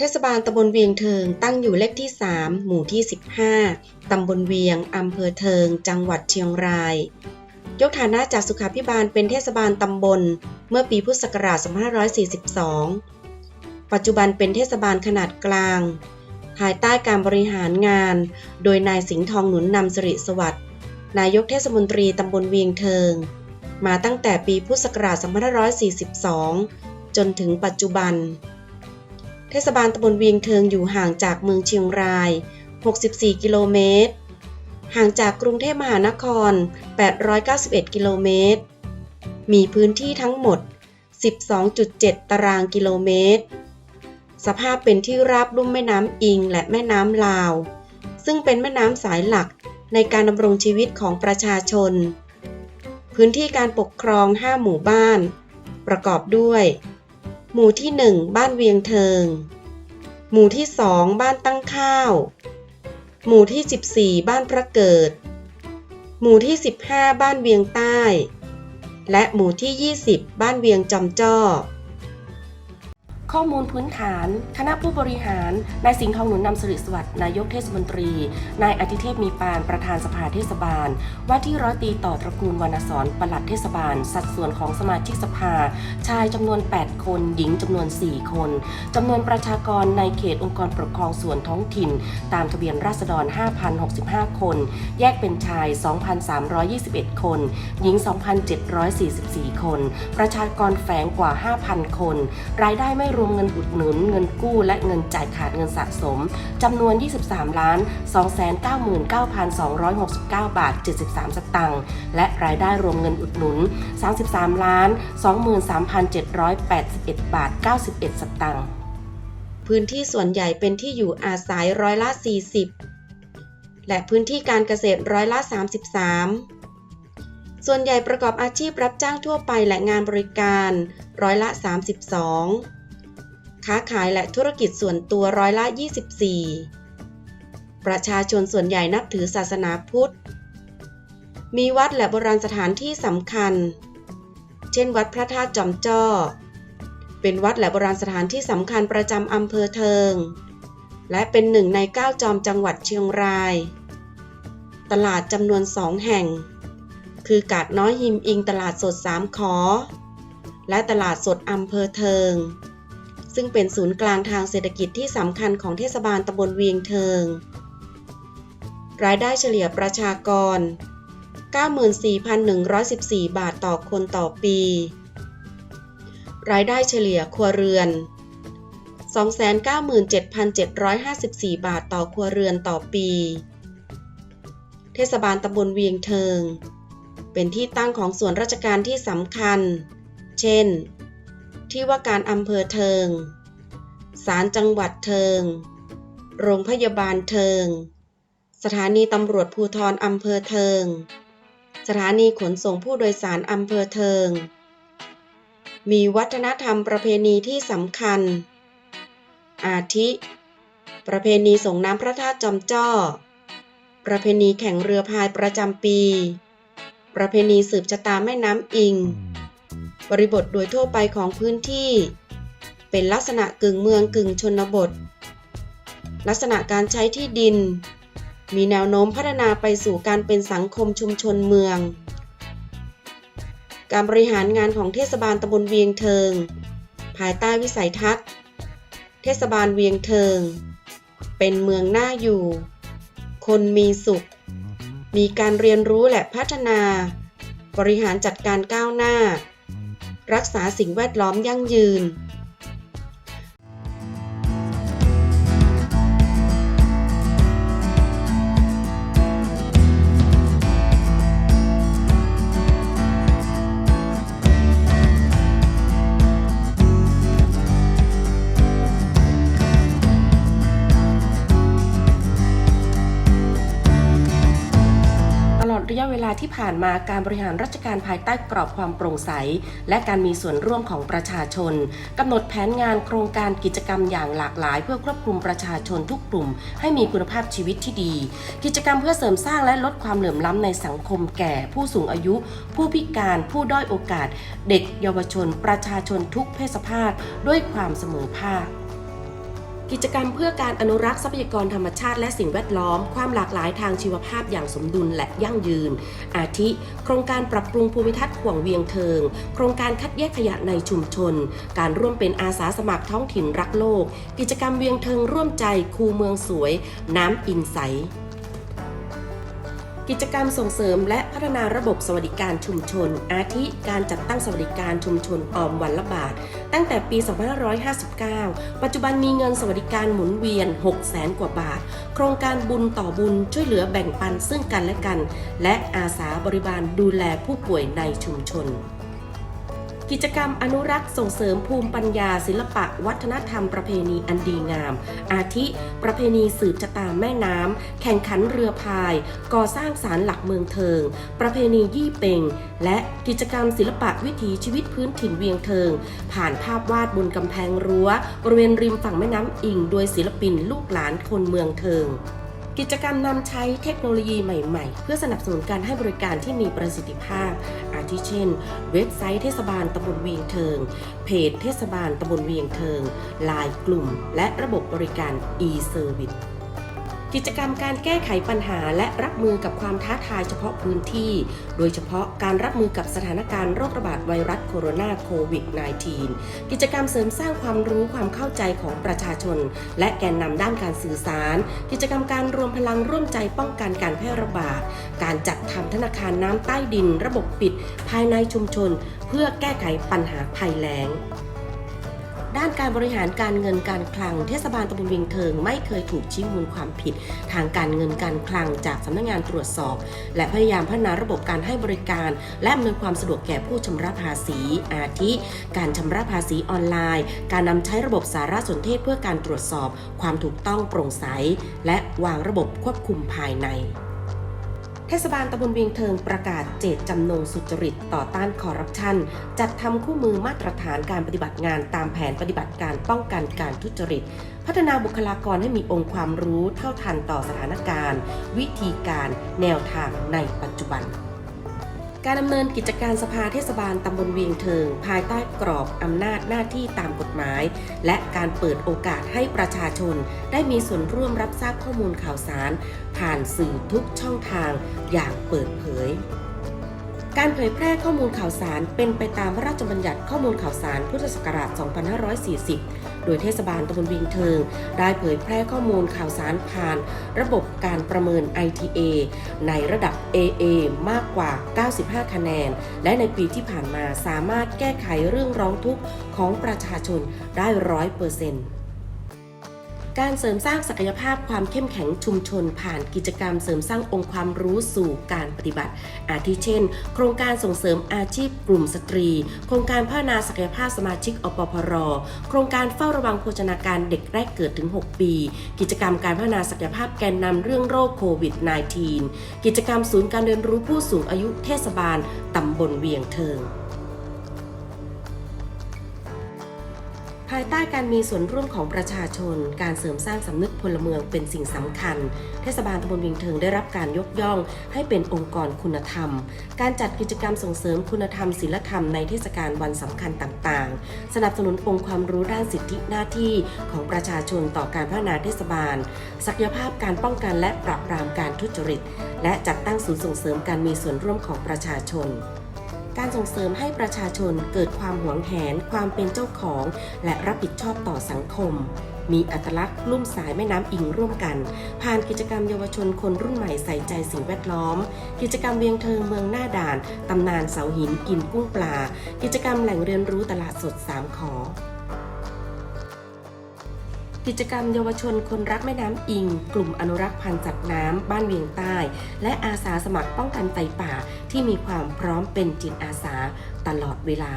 เทศบาลตำบลเวียงเทิงตั้งอยู่เลขที่ 3 หมู่ที่ 15 ตำบลเวียง อำเภอเทิง จังหวัดเชียงราย ยกฐานะจากสุขาพิบาลเป็นเทศบาลตำบล เมื่อปีพุทธศักราช 2542 ปัจจุบันเป็นเทศบาลขนาดกลาง ภายใต้การบริหารงาน โดยนายสิงห์ทองหนุนนำสิริสวัสดิ์ นายกเทศมนตรีตำบลเวียงเทิง มาตั้งแต่ปีพุทธศักราช 2542 จนถึงปัจจุบัน เทศบาลตำบลเวียงเทิงอยู่ห่างจากเมืองเชียงราย 64 กิโลเมตร ห่างจากกรุงเทพมหานคร 891 กิโลเมตร มีพื้นที่ทั้งหมด 12.7 ตารางกิโลเมตร สภาพเป็นที่ราบลุ่มแม่น้ำอิงและแม่น้ำลาว ซึ่งเป็นแม่น้ำสายหลักในการดำรงชีวิตของประชาชน พื้นที่การปกครอง 5 หมู่บ้าน ประกอบด้วย หมู่ที่ 1 บ้านเวียงเทิง หมู่ที่ 2 บ้านตั้งข้าว หมู่ที่ 14 บ้านพระเกิด หมู่ที่ 15 บ้านเวียงใต้ และหมู่ที่ 20 บ้านเวียงจอมจ้อ ข้อมูลพื้นฐาน คณะผู้บริหาร นายสิงห์ทองหนุนนำสิริสวัสดิ์นายกเทศมนตรี นายอธิเทพมีปานประธานสภาเทศบาล ว่าที่ร้อยตีต่อตระกูลวรรณสอนปลัดเทศบาล สัดส่วนของสมาชิกสภา ชายจำนวน 8 คน หญิงจำนวน 4 คนจำนวนประชากรในเขตองค์กรปกครองส่วนท้องถิ่น ตามทะเบียนราษฎร 5,065 คน แยกเป็นชาย 2,321 คน หญิง 2,744 คน ประชากรแฝงกว่า 5,000 คน รายได้ไม่รวมเงินอุดหนุน เงินกู้ และเงินจ่ายขาดเงินสะสมจำนวน 23 ล้าน 299,269 บาท 73 สตางค์และรายได้รวมเงินอุดหนุน 33 ล้าน 23,781 บาท 91 สตางค์พื้นที่ส่วนใหญ่เป็นที่อยู่อาศัยร้อยละ 40 และพื้นที่การเกษตรร้อยละ 33ส่วนใหญ่ประกอบอาชีพรับจ้างทั่วไปและงานบริการ ร้อยละ 32 ค้าขายและธุรกิจส่วนตัวร้อยละ 24 ประชาชนส่วนใหญ่นับถือศาสนาพุทธ มีวัดและโบราณสถานที่สำคัญ เช่น วัดพระธาตุจอมจ้อ เป็นวัดและโบราณสถานที่สำคัญประจำอำเภอเทิง และเป็นหนึ่งในเก้าจอมจังหวัดเชียงราย ตลาดจำนวนสองแห่ง คือกาดน้อยหิมอิงตลาดสดสามขอและตลาดสดอำเภอเทิง ซึ่งเป็นศูนย์กลางทางเศรษฐกิจที่สำคัญของเทศบาลตำบลเวียงเทิง รายได้เฉลี่ยประชากร 94,114 บาทต่อคนต่อปี รายได้เฉลี่ยครัวเรือน 297,754 บาทต่อครัวเรือนต่อปี เทศบาลตำบลเวียงเทิง เป็นที่ตั้งของส่วนราชการที่สำคัญ เช่น ที่ว่าการอำเภอเทิง ศาลจังหวัดเทิง โรงพยาบาลเทิง สถานีตำรวจภูธรอำเภอเทิง สถานีขนส่งผู้โดยสารอำเภอเทิง มีวัฒนธรรมประเพณีที่สำคัญ อาทิ ประเพณีส่งน้ำพระธาตุจอมจ้อ ประเพณีแข่งเรือพายประจำปี ประเพณีสืบชะตาแม่น้ำอิง บริบทโดยทั่วไปของพื้นที่ เป็นลักษณะกึ่งเมืองกึ่งชนบท ลักษณะการใช้ที่ดิน มีแนวโน้มพัฒนาไปสู่การเป็นสังคมชุมชนเมือง การบริหารงานของเทศบาลตำบลเวียงเทิง ภายใต้วิสัยทัศน์ เทศบาลเวียงเทิง เป็นเมืองน่าอยู่ คนมีสุข มีการเรียนรู้และพัฒนาบริหารจัดการก้าวหน้า รักษาสิ่งแวดล้อมยั่งยืน เวลาที่ผ่านมาการบริหารราชการภายใต้กรอบความโปร่งใส และการมีส่วนร่วมของประชาชนกำหนดแผนงานโครงการกิจกรรมอย่างหลากหลาย เพื่อครอบคลุมประชาชนทุกกลุ่ม ให้มีคุณภาพชีวิตที่ดี กิจกรรมเพื่อเสริมสร้างและลดความเหลื่อมล้ำในสังคมแก่ ผู้สูงอายุ ผู้พิการผู้ด้อยโอกาส เด็กเยาวชน ประชาชนทุกเพศสภาพด้วยความเสมอภาค กิจกรรมเพื่อการอนุรักษ์ทรัพยากรธรรมชาติและสิ่งแวดล้อม ความหลากหลายทางชีวภาพอย่างสมดุลและยั่งยืน อาทิ โครงการปรับปรุงภูมิทัศน์ห่วงเวียงเทิง โครงการคัดแยกขยะในชุมชน การร่วมเป็นอาสาสมัครท้องถิ่นรักโลก กิจกรรมเวียงเทิงร่วมใจคูเมืองสวย น้ำอินใส กิจกรรมส่งเสริมและพัฒนาระบบสวัสดิการชุมชน อาทิการจัดตั้งสวัสดิการชุมชนออมวันละบาท ตั้งแต่ปี 2559 ปัจจุบันมีเงินสวัสดิการหมุนเวียน 6 0แสนกว่าบาท โครงการบุญต่อบุญช่วยเหลือแบ่งปันซึ่งกันและกัน และอาสาบริบาลดูแลผู้ป่วยในชุมชน กิจกรรมอนุรักษ์ส่งเสริมภูมิปัญญา ศิลปะ วัฒนธรรมประเพณีอันดีงาม อาทิ ประเพณีสืบชะตาแม่น้ำ แข่งขันเรือพาย ก่อสร้างศาลหลักเมืองเทิง ประเพณียี่เปงและกิจกรรมศิลปะวิถีชีวิตพื้นถิ่นเวียงเทิง ผ่านภาพวาดบนกำแพงรั้ว บริเวณริมฝั่งแม่น้ำอิง โดยศิลปินลูกหลานคนเมืองเทิง กิจกรรมนำใช้เทคโนโลยีใหม่ๆ เพื่อสนับสนุนการให้บริการที่มีประสิทธิภาพ อาทิเช่น เว็บไซต์เทศบาลตำบลเวียงเทิง เพจเทศบาลตำบลเวียงเทิงไลน์กลุ่ม และระบบบริการ e-service กิจกรรมการแก้ไขปัญหาและรับมือกับความท้าทายเฉพาะพื้นที่ โดยเฉพาะการรับมือกับสถานการณ์โรคระบาดไวรัสโคโรนาโควิด -19 กิจกรรมเสริมสร้างความรู้ความเข้าใจของประชาชน และแกนนำด้านการสื่อสาร กิจกรรมการรวมพลังร่วมใจป้องกันการแพร่ระบาด การจัดทำธนาคารน้ำใต้ดิน ระบบปิด ภายในชุมชน เพื่อแก้ไขปัญหาภัยแล้ง ด้านการบริหารการเงินการคลังเทศบาลตำบลเวียงเทิง ไม่เคยถูกชี้มูลความผิด ทางการเงินการคลังจากสำนักงานตรวจสอบ และพยายามพัฒนาระบบการให้บริการ และอำนวยความสะดวกแก่ผู้ชำระภาษี อาทิ การชำระภาษีออนไลน์ การนำใช้ระบบสารสนเทศเพื่อการตรวจสอบ ความถูกต้องโปร่งใส และวางระบบควบคุมภายใน เทศบาลตำบลเวียงเทิงประกาศเจตจำนงสุจริตต่อต้านคอร์รัปชัน จัดทำคู่มือมาตรฐานการปฏิบัติงานตามแผนปฏิบัติการป้องกันการทุจริต พัฒนาบุคลากรให้มีองค์ความรู้เท่าทันต่อสถานการณ์ วิธีการ แนวทางในปัจจุบัน การดำเนินกิจการสภาเทศบาลตำบลเวียงเทิง ภายใต้กรอบอำนาจหน้าที่ตามกฎหมาย และการเปิดโอกาสให้ประชาชน ได้มีส่วนร่วมรับทราบข้อมูลข่าวสาร ผ่านสื่อทุกช่องทางอย่างเปิดเผย การเผยแพร่ข้อมูลข่าวสารเป็นไปตามพระราชบัญญัติข้อมูลข่าวสารพุทธศักราช 2540 ดยเทศบาลตำบลเวียงเทิง ได้เผยแพร่ข้อมูลข่าวสารผ่าน ระบบการประเมิน ITA ในระดับ AA มากกว่า 95 คะแนน และในปีที่ผ่านมาสามารถแก้ไขเรื่องร้องทุกข์ของประชาชนได้ร้อยเปอร์เซ็นต์ การเสริมสร้างศักยภาพความเข้มแข็งชุมชน ผ่านกิจกรรมเสริมสร้างองค์ความรู้สู่การปฏิบัติ อาทิเช่น โครงการส่งเสริมอาชีพกลุ่มสตรี โครงการพัฒนาศักยภาพสมาชิกอปพร โครงการเฝ้าระวังโภชนาการเด็กแรกเกิดถึง 6 ปี กิจกรรมการพัฒนาศักยภาพแกนนำเรื่องโรคโควิด -19 กิจกรรมศูนย์การเรียนรู้ผู้สูงอายุเทศบาลตำบลเวียงเทิง ภายใต้การมีส่วนร่วมของประชาชน การเสริมสร้างสำนึกพลเมืองเป็นสิ่งสำคัญ เทศบาลตำบลเวียงเทิงได้รับการยกย่องให้เป็นองค์กรคุณธรรม การจัดกิจกรรมส่งเสริมคุณธรรมศีลธรรมในเทศกาลวันสำคัญต่างๆ สนับสนุนองค์ความรู้ด้านสิทธิหน้าที่ของประชาชนต่อการพัฒนาเทศบาล ศักยภาพการป้องกันและปราบปรามการทุจริต และจัดตั้งศูนย์ส่งเสริมการมีส่วนร่วมของประชาชน การส่งเสริมให้ประชาชนเกิดความหวงแหน ความเป็นเจ้าของ และรับผิดชอบต่อสังคม มีอัตลักษณ์ลุ่มสายแม่น้ำอิงร่วมกัน ผ่านกิจกรรมเยาวชนคนรุ่นใหม่ใส่ใจสิ่งแวดล้อม กิจกรรมเวียงเทิงเมืองหน้าด่าน ตำนานเสาหินกินกุ้งปลา กิจกรรมแหล่งเรียนรู้ตลาดสดสามขอ กิจกรรมเยาวชนคนรักแม่น้ำอิง กลุ่มอนุรักษ์พันธุ์สัตว์น้ำบ้านเวียงใต้ และอาสาสมัครป้องกันไฟป่าที่มีความพร้อมเป็นจิตอาสาตลอดเวลา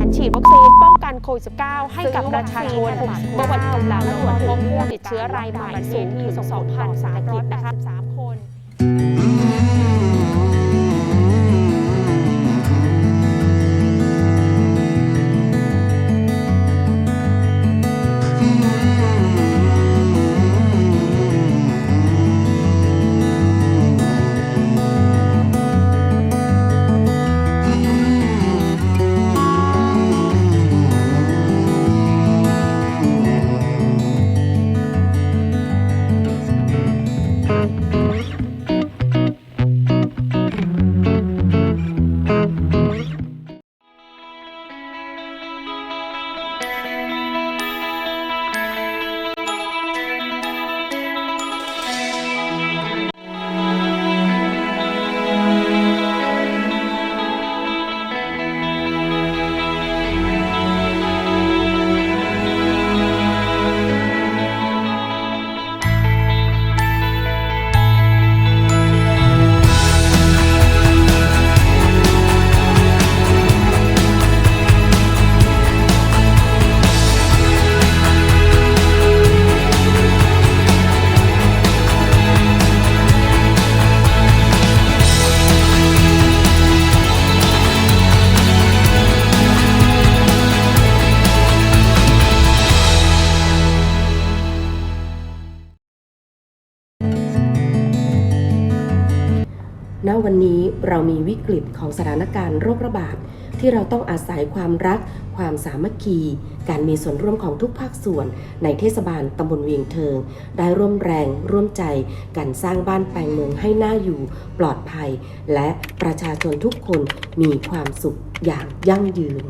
การฉีดวัคซีนป้องกันโควิด -19 ให้กับประชาชนเมื่อวันก่อนแล้วตรวจพบผู้ติดเชื้อรายใหม่สูงถึง2,383คนข นี้เรามีวิกฤตของสถานการณ์โรคระบาด ที่เราต้องอาศัยความรัก ความสามัคคี การมีส่วนร่วมของทุกภาคส่วน ในเทศบาลตำบลเวียงเทิง ได้ร่วมแรงร่วมใจกันสร้างบ้านแปลงเมืองให้น่าอยู่ ปลอดภัย และประชาชนทุกคนมีความสุขอย่างยั่งยืน